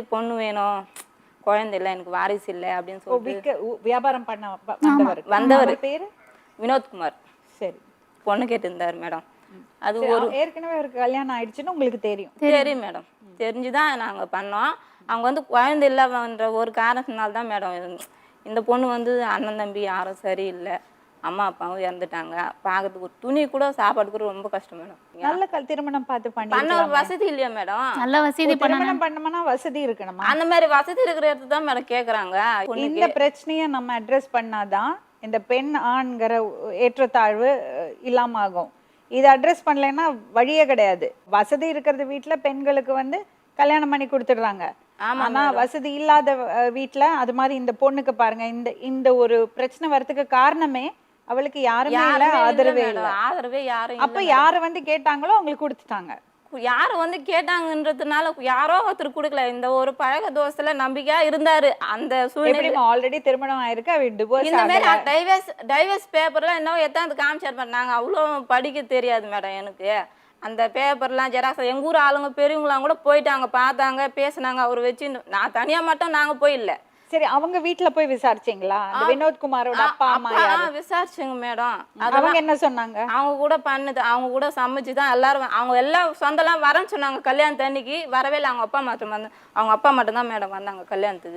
பொண்ணு வேணும். குழந்தை இல்லை எனக்கு வாரிசு இல்லை அப்படின்னு சொல்லிட்டு வியாபாரம் பண்ண வந்தவர். வந்தவர். பேரு? வினோத்குமார். சரி. பொண்ணு கேட்டிருந்தார் மேடம். அது ஒரு ஏற்கனவே அவருக்கு கல்யாணம் ஆயிடுச்சுன்னு உங்களுக்கு தெரியும். தெரியும். மேடம். தெரிஞ்சுதான் நாங்க பண்ணோம். அவங்க வந்து குழந்தை இல்லைன்ற ஒரு காரணத்தினால தான் மேடம் இந்த பொண்ணு வந்து அண்ணன் தம்பி யாரும் சரியில்லை. அம்மா அப்பாவும் இறந்துட்டாங்க. பார்க்கறதுக்கு ஒரு துணி கூட சாப்பாடு கூட ரொம்ப கஷ்டம் மேடம். நல்ல கல் திருமணம் பார்த்து பண்ணி பண்ண ஒரு வசதி இல்லையா மேடம்? நல்ல வசதி பண்ண திருமணம் பண்ணோம்னா வசதி இருக்கணுமா? அந்த மாதிரி வசதி இருக்கிற இடத்துல தான் மேடம் கேக்குறாங்க. இந்த பிரச்சனையை நம்ம அட்ரஸ் பண்ணாதான் இந்த பெண் ஆண்கிற ஏற்றத்தாழ்வு இல்லாம ஆகும். இதை அட்ரஸ் பண்ணலைன்னா வழியே கிடையாது. வசதி இருக்கிறது வீட்ல பெண்களுக்கு வந்து கல்யாணம் பண்ணி கொடுத்துடுறாங்க. ஆமா ஆனா வசதி இல்லாத வீட்ல அது மாதிரி இந்த பொண்ணுக்கு பாருங்க இந்த இந்த ஒரு பிரச்சனை வரதுக்கு காரணமே அவளுக்கு யாருமே இல்ல ஆதரவே. இல்ல. ஆதரவே யாரும் அப்ப யார வந்து கேட்டாங்களோ அவங்களுக்கு கொடுத்துட்டாங்க. யாரு வந்து கேட்டாங்கன்றதுனால யாரோ ஒருத்தர் கொடுக்கல. இந்த ஒரு பழக தோசையில நம்பிக்கையா இருந்தாரு. அந்த சூழ்நிலை ஆல்ரெடி திருமணம் ஆயிருக்கு அவ டிவோர்ஸ் இந்த மாதிரி டைவர்ஸ் டைவர்ஸ் பேப்பர்லாம் என்ன எத்தாந்து காமிச்சார் பண்ணாங்க அவ்வளோ படிக்க தெரியாது மேடம் எனக்கு. அந்த பேப்பர்லாம் ஜெராக்ஸ் எங்கள் ஊர் ஆளுங்க பெரியவங்களாம் கூட போயிட்டாங்க பார்த்தாங்க பேசுனாங்க. அவர் வச்சு நான் தனியாக மட்டும் நாங்கள் போயிடல சரி அவங்க வீட்ல போய் விசாரிச்சீங்களா? அந்த வினோத்குமாரோட அப்பா அம்மா யாரு? விசாரிச்சுங்க மேடம். அவங்க என்ன சொன்னாங்க? அவங்க கூட பண்ணுது அவங்க கூட சமைச்சு தான் எல்லாரும் அவங்க எல்லாம் சொந்தம்லாம் வரேன்னு சொன்னாங்க கல்யாணத்து அன்னைக்கு வரவே இல்லை அவங்க அப்பா மட்டும் வந்து அவங்க அப்பா மட்டும் தான் மேடம் வந்தாங்க கல்யாணத்துக்கு.